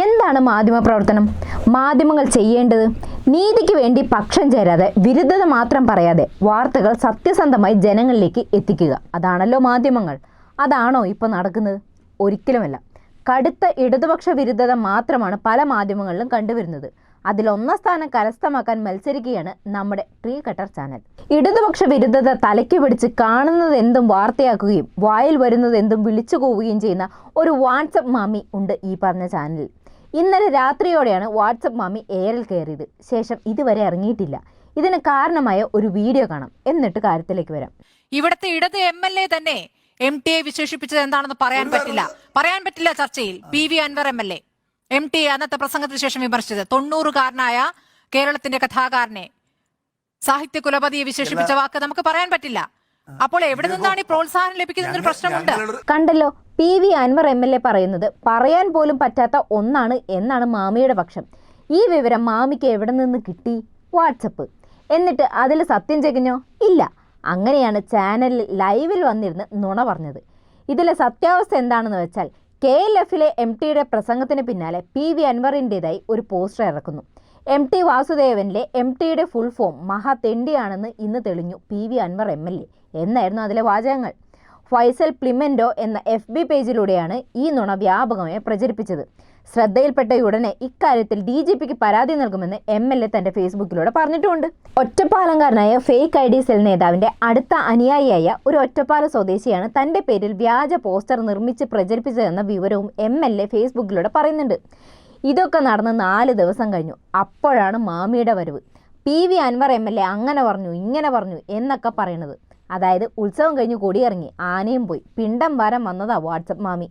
എന്താണ് മാധ്യമ പ്രവർത്തനം? മാധ്യമങ്ങൾ ചെയ്യേണ്ടത് നീതിക്ക് വേണ്ടി പക്ഷം ചേരാതെ വിരുദ്ധത മാത്രം പറയാതെ വാർത്തകൾ സത്യസന്ധമായി ജനങ്ങളിലേക്ക് എത്തിക്കുക. അതാണല്ലോ മാധ്യമങ്ങൾ. അതാണോ ഇപ്പോൾ നടക്കുന്നത്? ഒരിക്കലുമല്ല. കടുത്ത ഇടതുപക്ഷ വിരുദ്ധത മാത്രമാണ് പല മാധ്യമങ്ങളിലും കണ്ടുവരുന്നത്. അതിൽ ഒന്നാം സ്ഥാനം കരസ്ഥമാക്കാൻ മത്സരിക്കുകയാണ് നമ്മുടെ ട്രീ കട്ടർ ചാനൽ. ഇടതുപക്ഷ വിരുദ്ധത തലയ്ക്ക് പിടിച്ച് കാണുന്നത് എന്തും വാർത്തയാക്കുകയും വായിൽ വരുന്നത് എന്തും വിളിച്ചു പോവുകയും ചെയ്യുന്ന ഒരു വാട്സപ്പ് മാമി ഉണ്ട് ഈ പറഞ്ഞ ചാനലിൽ. ഇന്നലെ രാത്രിയോടെയാണ് വാട്സപ്പ് മാമി എയറിൽ കയറിയത്. ശേഷം ഇതുവരെ ഇറങ്ങിയിട്ടില്ല. ഇതിന് കാരണമായ ഒരു വീഡിയോ കാണാം. എന്നിട്ട് കാര്യത്തിലേക്ക് വരാം. ഇവിടുത്തെ ഇടത് എം എൽ എ തന്നെ എം ടി എ വിശേഷിപ്പിച്ചത് എന്താണെന്ന് പറയാൻ പറ്റില്ല. പറയാൻ പറ്റില്ല ചർച്ചയിൽ. P V Anvar M L A M T A അന്നത്തെ പ്രസംഗത്തിന് ശേഷം വിമർശിച്ചത്. തൊണ്ണൂറുകാരനായ കേരളത്തിന്റെ കഥാകാരനെ സാഹിത്യ കുലപതിയെ വിശേഷിപ്പിച്ച വാക്ക് നമുക്ക് പറയാൻ പറ്റില്ല. അപ്പോൾ എവിടെ നിന്നാണ് ഈ പ്രോത്സാഹനം ലഭിക്കുന്ന പ്രശ്നമുണ്ട്. കണ്ടല്ലോ P V Anvar M L A പറയുന്നത് പറയാൻ പോലും പറ്റാത്ത ഒന്നാണ് എന്നാണ് മാമിയുടെ പക്ഷം. ഈ വിവരം മാമിക്ക് എവിടെ നിന്ന് കിട്ടി? വാട്സപ്പ്. എന്നിട്ട് അതിൽ സത്യം ചെകിഞ്ഞോ? ഇല്ല. അങ്ങനെയാണ് ചാനലിൽ ലൈവിൽ വന്നിരുന്ന് നുണ പറഞ്ഞത്. ഇതിലെ സത്യാവസ്ഥ എന്താണെന്ന് വെച്ചാൽ കെ എൽ എഫിലെ എം ടിയുടെ പ്രസംഗത്തിന് പിന്നാലെ പി വി അൻവറിന്റെതായി ഒരു പോസ്റ്റർ ഇറക്കുന്നു. എം ടി വാസുദേവനിലെ എം ടിയുടെ ഫുൾ ഫോം മഹാ തെണ്ടിയാണെന്ന് ഇന്ന് തെളിഞ്ഞു P V Anvar M L A എന്നായിരുന്നു അതിലെ വാചകങ്ങൾ. ഫൈസൽ പ്ലിമെൻഡോ എന്ന എഫ് ബി പേജിലൂടെയാണ് ഈ നുണ വ്യാപകമായി പ്രചരിപ്പിച്ചത്. ശ്രദ്ധയിൽപ്പെട്ടയുടനെ ഇക്കാര്യത്തിൽ ഡി ജി പിക്ക് പരാതി നൽകുമെന്ന് എം എൽ എ തന്റെ ഫേസ്ബുക്കിലൂടെ പറഞ്ഞിട്ടുമുണ്ട് ഒറ്റപ്പാലംകാരനായ ഫേക്ക് ഐ ഡി സെൽ നേതാവിന്റെ അടുത്ത അനുയായിയായ ഒരു ഒറ്റപ്പാല സ്വദേശിയാണ് തന്റെ പേരിൽ വ്യാജ പോസ്റ്റർ നിർമ്മിച്ച് പ്രചരിപ്പിച്ചതെന്ന വിവരവും എം എൽ എ ഫേസ്ബുക്കിലൂടെ പറയുന്നുണ്ട്. ഇതൊക്കെ നടന്ന് നാല് ദിവസം കഴിഞ്ഞു. അപ്പോഴാണ് മാമിയുടെ വരവ്. P V Anvar M L A അങ്ങനെ പറഞ്ഞു ഇങ്ങനെ പറഞ്ഞു എന്നൊക്കെ പറയണത്. അതായത് ഉത്സവം കഴിഞ്ഞ് കൊടിയിറങ്ങി ആനയും പോയി. പിണ്ടം വാരം വന്നതാ വാട്സപ്പ് മാമി.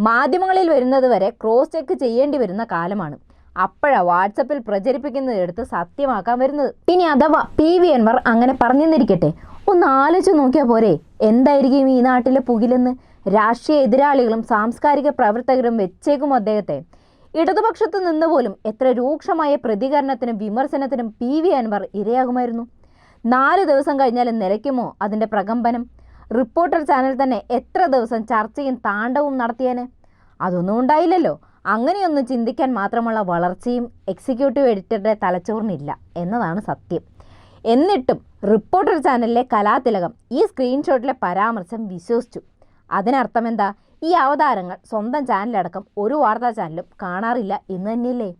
മാധ്യമങ്ങളിൽ വരുന്നത് വരെ ക്രോസ് ചെക്ക് ചെയ്യേണ്ടി വരുന്ന കാലമാണ്. അപ്പോഴാ വാട്സപ്പിൽ പ്രചരിപ്പിക്കുന്നത് എടുത്ത് സത്യമാക്കാൻ വരുന്നത്. ഇനി അഥവാ പി വി അൻവർ അങ്ങനെ പറഞ്ഞെന്നിരിക്കട്ടെ ഒന്ന് ആലോചിച്ച് നോക്കിയാൽ പോരെ. എന്തായിരിക്കും ഈ നാട്ടിലെ പുകിലെന്ന്? രാഷ്ട്രീയ എതിരാളികളും സാംസ്കാരിക പ്രവർത്തകരും വെച്ചേക്കും അദ്ദേഹത്തെ. ഇടതുപക്ഷത്ത് നിന്ന് പോലും എത്ര രൂക്ഷമായ പ്രതികരണത്തിനും വിമർശനത്തിനും പി വി അൻവർ ഇരയാകുമായിരുന്നു. നാല് ദിവസം കഴിഞ്ഞാൽ നിലയ്ക്കുമോ അതിന്റെ പ്രകമ്പനം? റിപ്പോർട്ടർ ചാനൽ തന്നെ എത്ര ദിവസം ചർച്ചയും താണ്ടവും നടത്തിയേനെ? അതൊന്നും ഉണ്ടായില്ലല്ലോ. അങ്ങനെയൊന്നും ചിന്തിക്കാൻ മാത്രമുള്ള വളർച്ചയും എക്സിക്യൂട്ടീവ് എഡിറ്ററുടെ തലച്ചോറിനില്ല എന്നതാണ് സത്യം. എന്നിട്ടും റിപ്പോർട്ടർ ചാനലിലെ കലാതിലകം ഈ സ്ക്രീൻഷോട്ടിലെ പരാമർശം വിശ്വസിച്ചു. അതിനർത്ഥം എന്താ? ഈ അവതാരങ്ങൾ സ്വന്തം ചാനലടക്കം ഒരു വാർത്താ ചാനലും കാണാറില്ല എന്ന് തന്നെയല്ലേ?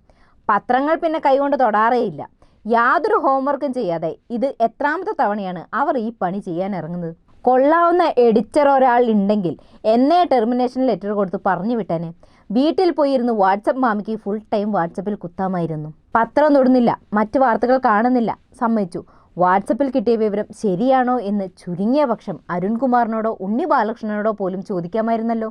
പത്രങ്ങൾ പിന്നെ കൈകൊണ്ട് തൊടാറേയില്ല. യാതൊരു ഹോംവർക്കും ചെയ്യാതെ ഇത് എത്രാമത്തെ തവണയാണ് അവർ ഈ പണി ചെയ്യാൻ ഇറങ്ങുന്നത്? കൊള്ളാവുന്ന എഡിറ്റർ ഒരാൾ ഉണ്ടെങ്കിൽ എന്നേ ടെർമിനേഷൻ ലെറ്റർ കൊടുത്ത് പറഞ്ഞു വിട്ടേനെ. വീട്ടിൽ പോയിരുന്ന് വാട്സപ്പ് മാമിക്ക് ഫുൾ ടൈം വാട്സപ്പിൽ കുത്താമായിരുന്നു. പത്രം തൊടുന്നില്ല മറ്റു വാർത്തകൾ കാണുന്നില്ല. സമ്മതിച്ചു. വാട്സപ്പിൽ കിട്ടിയ വിവരം ശരിയാണോ എന്ന് ചുരുങ്ങിയ പക്ഷം അരുൺകുമാറിനോടോ ഉണ്ണി ബാലകൃഷ്ണനോടോ പോലും ചോദിക്കാമായിരുന്നല്ലോ.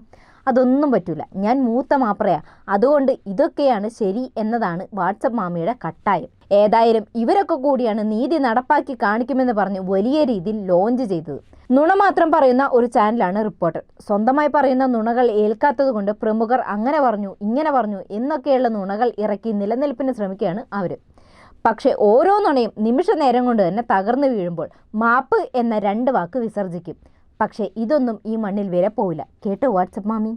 അതൊന്നും പറ്റൂല. ഞാൻ മൂത്ത മാപ്രയാ. അതുകൊണ്ട് ഇതൊക്കെയാണ് ശരി എന്നതാണ് വാട്സപ്പ് മാമിയുടെ കട്ടായം. ഏതായാലും ഇവരൊക്കെ കൂടിയാണ് നീതി നടപ്പാക്കി കാണിക്കുമെന്ന് പറഞ്ഞ് വലിയ രീതിയിൽ ലോഞ്ച് ചെയ്തത്. നുണ മാത്രം പറയുന്ന ഒരു ചാനലാണ് റിപ്പോർട്ടർ. സ്വന്തമായി പറയുന്ന നുണകൾ ഏൽക്കാത്തതുകൊണ്ട് പ്രമുഖർ അങ്ങനെ പറഞ്ഞു ഇങ്ങനെ പറഞ്ഞു എന്നൊക്കെയുള്ള നുണകൾ ഇറക്കി നിലനിൽപ്പിന് ശ്രമിക്കുകയാണ് അവർ പക്ഷേ ഓരോ നുണയും നിമിഷ നേരം കൊണ്ട് തന്നെ തകർന്നു വീഴുമ്പോൾ മാപ്പ് എന്ന രണ്ട് വാക്ക് വിസർജിക്കും. പക്ഷേ ഇതൊന്നും ഈ മണ്ണിൽ വരെ പോവില്ല. കേട്ടോ വാട്സപ്പ് മാമി?